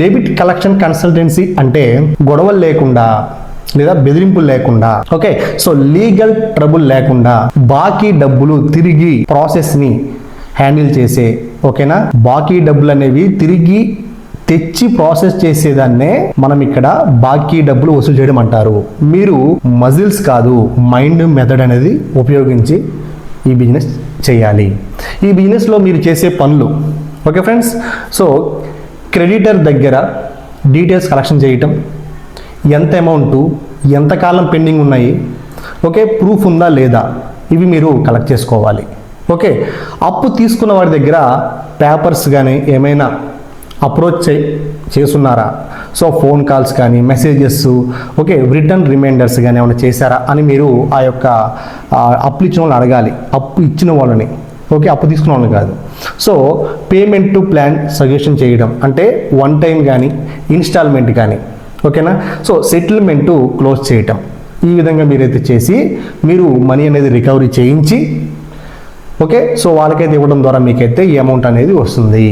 Debit collection consultancy అంటే గొడవలు లేకుండా లేదా బెదిరింపులు లేకుండా ఓకే? సో లీగల్ ట్రబుల్ లేకుండా బాకీ డబ్బులు తిరిగి ప్రాసెస్ని హ్యాండిల్ చేసే ఓకేనా? బాకీ డబ్బులు అనేవి తిరిగి తెచ్చి ప్రాసెస్ చేసేదాన్నే మనం ఇక్కడ బాకీ డబ్బులు వసూలు చేయడం అంటారు. మీరు మజిల్స్ కాదు మైండ్ మెథడ్ అనేది ఉపయోగించి ఈ బిజినెస్ చేయాలి. ఈ బిజినెస్లో మీరు చేసే పనులు ఓకే ఫ్రెండ్స్? సో క్రెడిటర్ దగ్గర డీటెయిల్స్ కలెక్షన్ చేయటం ఎంత అమౌంట్ ఎంతకాలం పెండింగ్ ఉన్నాయి ఓకే ప్రూఫ్ ఉందా లేదా ఇవి మీరు కలెక్ట్ చేసుకోవాలి. ఓకే అప్పు తీసుకున్న వాడి దగ్గర పేపర్స్ కానీ ఏమైనా అప్రోచ్ చే చేస్తున్నారా? సో ఫోన్ కాల్స్ కానీ మెసేజెస్ ఓకే రిటర్న్ రిమైండర్స్ కానీ ఏమైనా చేశారా అని మీరు ఆ యొక్క అప్పు ఇచ్చిన వాళ్ళని అడగాలి. అప్పు ఇచ్చిన వాళ్ళని. ఓకే అప్పు తీసుకున్న వాళ్ళని కాదు. So payment to plan suggestion చేయడం. అంటే వన్ టైం కానీ ఇన్స్టాల్మెంట్ కానీ ఓకేనా సో సెటిల్మెంట్ క్లోజ్ చేయటం. ఈ విధంగా మీరైతే చేసి మీరు మనీ అనేది రికవరీ చేయించి ఓకే సో వాళ్ళకైతే ఇవ్వడం ద్వారా మీకైతే ఈ అమౌంట్ అనేది వస్తుంది.